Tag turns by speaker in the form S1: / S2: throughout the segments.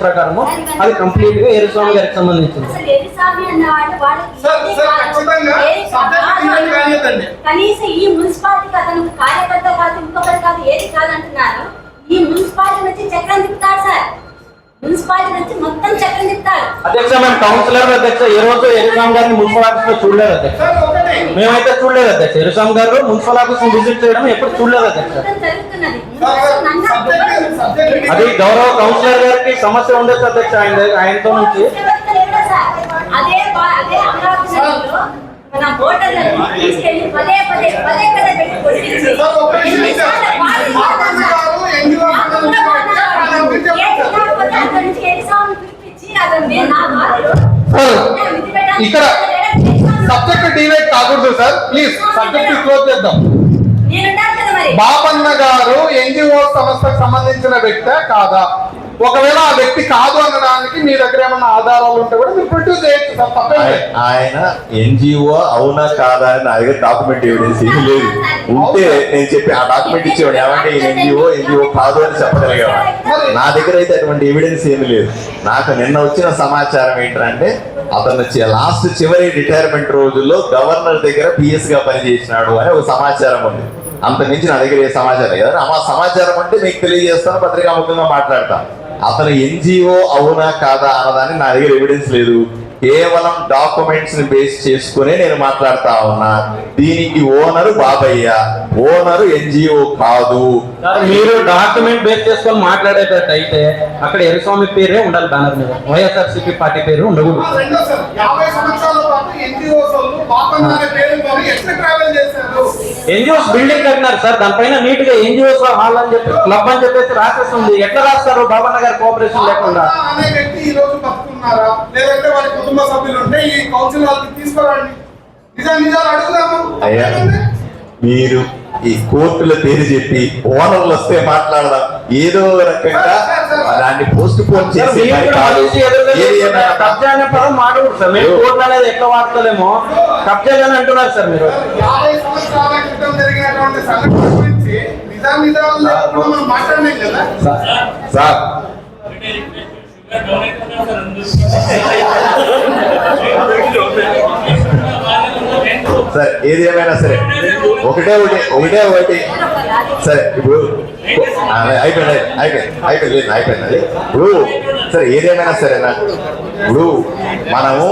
S1: ప్రకారము అది కంప్లీట్గా ఎరుస్వామి గారికి సంబంధించింది.
S2: కనీసం ఈ మున్సిపాలిటీకి అతను కార్యకర్త కాదు ఇంకొకటి కాదు ఏది కాదంటున్నారు ఈ మున్సిపాలిటీ నుంచి చక్రం తిప్పుతాడు సార్. మున్సిపాలిటీ నుంచి మొత్తం చక్రం తిప్పుతాడు.
S1: అధ్యక్ష మేము కౌన్సిలర్ అధ్యక్ష ఏ రోజు ఎరుస్వామి గారిని మున్సిపల్ ఆఫీస్లో చూడలేదు అధ్యక్ష.
S3: సార్ ఒకటి.
S1: మేమైతే చూడలేదు అధ్యక్ష. ఎరుస్వామి గారు మున్సిపల్ ఆఫీస్ విజిట్ చేయడం ఎప్పుడు చూడలేదు అధ్యక్ష.
S2: జరుగుతున్నది.
S1: అది గౌరవ కౌన్సిలర్ గారికి సమస్య ఉండొచ్చు అధ్యక్ష ఆయన ఆయనతో నుంచి.
S4: ఇక్కడ సబ్జెక్ట్ డివైడ్ కాకూడదు సార్. ప్లీజ్ సబ్జెక్ట్ క్లోజ్ చేద్దాం. బాపన్న గారు ఎన్జిఓ సంస్థకు సంబంధించిన వ్యక్తే కాదా? ఒకవేళ ఆ వ్యక్తి కాదు అనడానికి మీ దగ్గర ఏమన్నా ఆధారాలు ఉంటే కూడా మీరు ప్రొడ్యూస్ చేయొచ్చు సార్ తప్పేం.
S5: ఆయన ఎన్జిఓ అవునా కాదా అని నా దగ్గర డాక్యుమెంట్ ఎవిడెన్స్ ఏమీ లేదు. ఉంటే నేను చెప్పి ఆ డాక్యుమెంట్ ఇచ్చేవాడు ఏమంటే ఎన్జిఓ ఎన్జిఓ కాదు అని చెప్పగలిగేవాడు. నా దగ్గర అయితే అటువంటి ఎవిడెన్స్ ఏమీ లేదు. నాకు నిన్న వచ్చిన సమాచారం ఏంటంటే అతను లాస్ట్ చివరి రిటైర్మెంట్ రోజుల్లో గవర్నర్ దగ్గర పిఎస్గా పనిచేసినాడు అని ఒక సమాచారం ఉంది. అంత మించి నా దగ్గర ఏ సమాచారం లేదు. ఆ సమాచారం అంటే మీకు తెలియజేస్తాను పత్రికాముఖంగా మాట్లాడతాను. అతను ఎన్జిఓ అవునా కాదా అన్నదాన్ని నా దగ్గర ఎవిడెన్స్ లేదు. కేవలం డాక్యుమెంట్స్ని బేస్ చేసుకునే నేను మాట్లాడుతా ఉన్నా. దీనికి ఓనరు బాబయ్య ఓనరు ఎన్జిఓ కాదు.
S1: మీరు డాక్యుమెంట్ బేస్ చేసుకొని మాట్లాడేటట్టు అయితే అక్కడ ఎరుస్వామి పేరే ఉండాలి బ్యానర్ మీద. వైఎస్ఆర్సీపీ పార్టీ పేరు ఉండకూడదు.
S3: యాభై సంవత్సరాల పాటు ఎన్జిఓస్ వాళ్ళు బాపన్న అనే పేరుతో ఎట్లా ట్రావెల్ చేశారు?
S1: ఎన్జిఓస్ బిల్డింగ్ కట్టినారు సార్. దానిపైన నీట్గా ఎన్జిఓస్ హాల్ అని చెప్పి క్లబ్ అని చెప్పేసి రాసేస్తుంది ఎట్లా రాస్తారు? బాబన్న గారి కోఆపరేషన్ లేకుండా.
S3: బాపన్న అనే వ్యక్తి ఈ రోజు బతుకున్నారా? లేదంటే వారి కుటుంబ సభ్యులు ఉంటే ఈ కౌన్సిల్ వాళ్ళకి తీసుకురండి. నిజాలు నిజాలు అడుగుదాము.
S5: అయ్యా మీరు ఈ కోర్టుల పేరు చెప్పి ఓనర్లు వస్తే మాట్లాడదాం. ఏదో రకంగా దాన్ని పోస్ట్ పోన్ చేసి
S1: మీరు
S5: మరి
S1: కబ్జా అనే పదం మాట్లాడకూడదు సార్. మేము కోర్టు అనేది ఎట్లా వాడతలేమో? కబ్జా అని అంటున్నారు సార్ మీరు.
S3: జరిగినటువంటి సంఘటన గురించి నిజా నిజాలు లేకుండా మనం మాట్లాడలేం కదా?
S5: సార్ సరే. ఏది ఏమైనా సరే ఒకటే ఒకటి ఒకటే ఒకటి. సరే ఇప్పుడు అయిపోయింది అయిపోయింది అయిపోయింది అది ఇప్పుడు సరే ఏదేమైనా సరేనా ఇప్పుడు మనము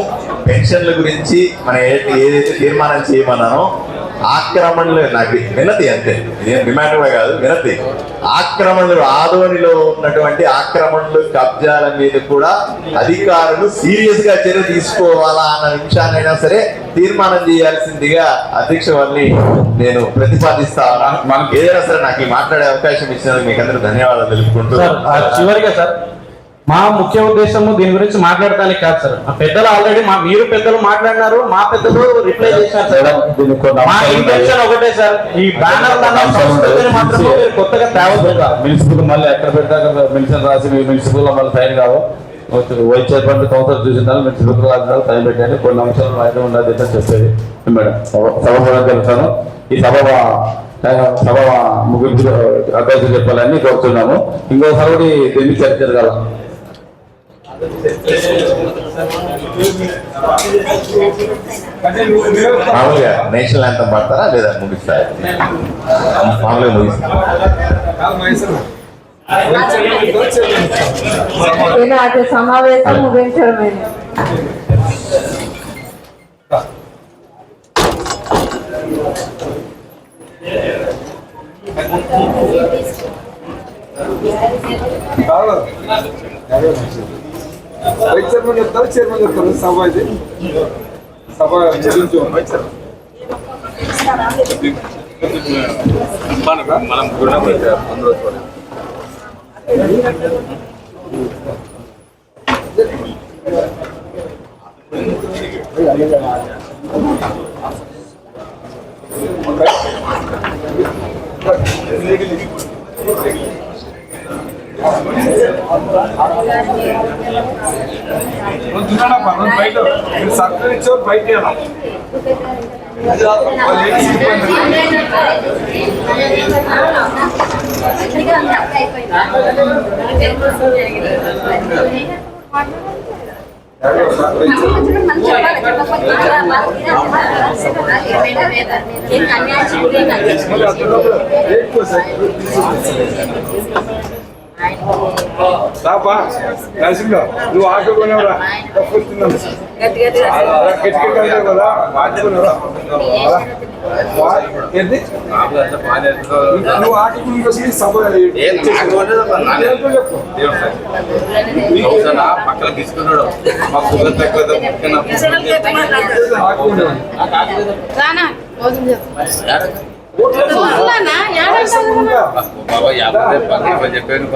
S5: పెన్షన్ల గురించి మనం ఏదైతే తీర్మానం చేయమన్నానో ఆక్రమణలు నాకు వినతి అంతే. ఇదేం డిమాండ్ కూడా కాదు వినతి. ఆక్రమణలు ఆదోనిలో ఉన్నటువంటి ఆక్రమణలు కబ్జాల మీద కూడా అధికారులు సీరియస్గా చర్య తీసుకోవాలా అన్న విషయాన్నైనా సరే తీర్మానం చేయాల్సిందిగా అధ్యక్ష వారిని నేను ప్రతిపాదిస్తా ఉన్నాను. మనకి ఏదైనా సరే నాకు మాట్లాడే అవకాశం ఇచ్చినందుకు మీకు అందరూ ధన్యవాదాలు
S1: తెలుపుకుంటున్నాను చివరిగా సార్ మా ముఖ్య ఉద్దేశము దీని గురించి మాట్లాడటానికి కాదు సార్. ఆ పెద్దలు ఆల్రెడీ మా మీరు పెద్దలు మాట్లాడినారు మా పెద్దలు రిప్లై చేశారు సార్. మా ఇంటెన్షన్ ఒకటే సార్. ఈ బ్యానర్ కొత్తగా తేవద్దు
S6: మున్సిపల్ మళ్ళీ ఎక్కడ పెడతాక మెన్షన్ రాసి మీ మున్సిపల్ మళ్ళీ సైన్ కావు. వైస్ చైర్మన్ కౌన్సిల్ చూసిన మున్సిపల్ రాసిన సైన్ పెట్టండి. కొన్ని అంశాలు అయితే ఉండదు అని చెప్పేది. మేడం సభ- తెలుస్తాను ఈ సభ సభ ముగింపు అభ్యర్థి చెప్పాలని కోరుతున్నాము. ఇంకోసారి కూడా దీన్ని చర్చ జరగాల.
S5: మామూలుగా నేషనల్ యాంతం పడతారా లేదా ముగిస్తారా? మామూలుగా ముగిస్తారా
S7: సమావేశం ముగించడమే.
S8: వైస్ చైర్మన్ చెప్తారు చైర్మన్ చెప్తారు. సభ ఇది. సభ ముగించు వైస్ చైర్మన్ మనం బయట ఇచ్చావు బయట ఏం
S2: అన్యాయం.
S8: రాపా? నరసింహ నువ్వు ఆటో కొనేవరా? తప్పుతున్నాను
S2: గట్టి గట్టిగా
S8: గట్టి కదా ఆడుకున్నారా ఏంటి నువ్వు ఆటో కోసం
S9: పక్కన తీసుకున్నాడు. మా తక్కువ బాబా యాభై చెప్పాను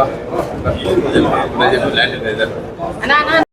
S9: చెప్పి ల్యాండ్ లేదు
S10: నా